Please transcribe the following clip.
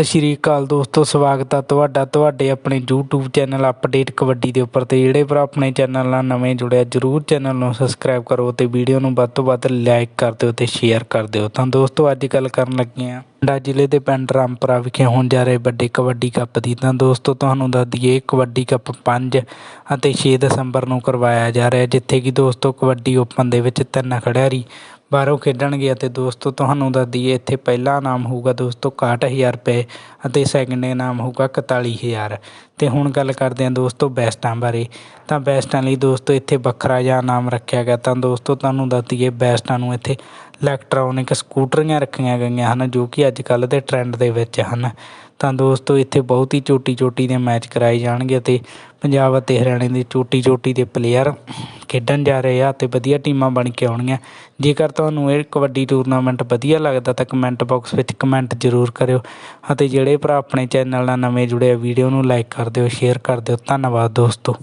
ਸਤਿ ਸ਼੍ਰੀ ਅਕਾਲ ਦੋਸਤੋ, ਸਵਾਗਤ ਆ ਤੁਹਾਡਾ, ਤੁਹਾਡੇ ਆਪਣੇ YouTube ਚੈਨਲ ਅਪਡੇਟ ਕਬੱਡੀ ਦੇ ਉੱਪਰ ਤੇ ਜਿਹੜੇ ਭਰਾ ਆਪਣੇ ਚੈਨਲ ਨਾਲ ਨਵੇਂ ਜੁੜਿਆ ਜਰੂਰ ਚੈਨਲ ਨੂੰ ਸਬਸਕ੍ਰਾਈਬ ਕਰੋ ਤੇ ਵੀਡੀਓ ਨੂੰ ਵੱਧ ਤੋਂ ਵੱਧ ਲਾਈਕ ਕਰ ਦਿਓ ਤੇ ਸ਼ੇਅਰ ਕਰ ਦਿਓ। ਤਾਂ ਦੋਸਤੋ, ਅੱਜ ਗੱਲ ਕਰਨ ਲੱਗੇ ਆ ਬਠਿੰਡਾ ਜ਼ਿਲ੍ਹੇ ਦੇ ਪਿੰਡ ਰਾਮਪੁਰਾ ਵਿਖੇ ਹੋਣ ਜਾ ਰਹੇ ਵੱਡੇ ਕਬੱਡੀ ਕੱਪ ਦੀ। ਤਾਂ ਦੋਸਤੋ, ਤੁਹਾਨੂੰ ਦੱਸ ਦਈਏ ਕਬੱਡੀ ਕੱਪ 5 ਅਤੇ 6 ਦਸੰਬਰ ਨੂੰ ਕਰਵਾਇਆ ਜਾ ਰਿਹਾ, ਜਿੱਥੇ ਕਿ ਦੋਸਤੋ ਕਬੱਡੀ ਓਪਨ ਦੇ ਵਿੱਚ ਤਿੰਨ ਖਿਡਾਰੀ ਬਾਹਰੋਂ ਖੇਡਣਗੇ ਅਤੇ ਦੋਸਤੋ, ਤੁਹਾਨੂੰ ਦੱਸ ਦਈਏ, ਇੱਥੇ ਪਹਿਲਾ ਇਨਾਮ ਹੋਊਗਾ ਦੋਸਤੋ 61000 ਰੁਪਏ ਅਤੇ ਸੈਕਿੰਡ ਇਨਾਮ ਹੋਊਗਾ 41000 ਅਤੇ ਹੁਣ ਗੱਲ ਕਰਦੇ ਹਾਂ ਦੋਸਤੋ ਬੈਸਟਾਂ ਬਾਰੇ। ਤਾਂ ਬੈਸਟਾਂ ਲਈ ਦੋਸਤੋ ਇੱਥੇ ਵੱਖਰਾ ਜਿਹਾ ਇਨਾਮ ਰੱਖਿਆ ਗਿਆ। ਤਾਂ ਦੋਸਤੋ, ਤੁਹਾਨੂੰ ਦੱਸ ਦਈਏ ਬੈਸਟਾਂ ਨੂੰ ਇੱਥੇ ਇਲੈਕਟ੍ਰੋਨਿਕ ਸਕੂਟਰੀਆਂ ਰੱਖੀਆਂ ਗਈਆਂ ਹਨ, ਜੋ ਕਿ ਅੱਜ ਕੱਲ੍ਹ ਦੇ ਟਰੈਂਡ ਦੇ ਵਿੱਚ ਹਨ। ਤਾਂ ਦੋਸਤੋ, ਇੱਥੇ ਬਹੁਤ ਹੀ ਚੋਟੀ ਚੋਟੀ ਦੇ ਮੈਚ ਕਰਾਏ ਜਾਣਗੇ ਅਤੇ ਪੰਜਾਬ ਅਤੇ ਹਰਿਆਣੇ ਦੇ ਚੋਟੀ ਚੋਟੀ ਦੇ ਪਲੇਅਰ ਖੇਡਣ ਜਾ ਰਹੇ ਆ ਅਤੇ ਵਧੀਆ ਟੀਮਾਂ ਬਣ ਕੇ ਆਉਣਗੀਆਂ। ਜੇਕਰ ਤੁਹਾਨੂੰ ਇਹ ਕਬੱਡੀ ਟੂਰਨਾਮੈਂਟ ਵਧੀਆ ਲੱਗਦਾ ਤਾਂ ਕਮੈਂਟ ਬਾਕਸ ਵਿੱਚ ਕਮੈਂਟ ਜ਼ਰੂਰ ਕਰਿਓ ਅਤੇ ਜਿਹੜੇ ਭਰਾ ਆਪਣੇ ਚੈਨਲ ਨਾਲ ਨਵੇਂ ਜੁੜੇ ਆ, ਵੀਡੀਓ ਨੂੰ ਲਾਈਕ ਕਰ ਦਿਓ, ਸ਼ੇਅਰ ਕਰ ਦਿਓ। ਧੰਨਵਾਦ ਦੋਸਤੋ।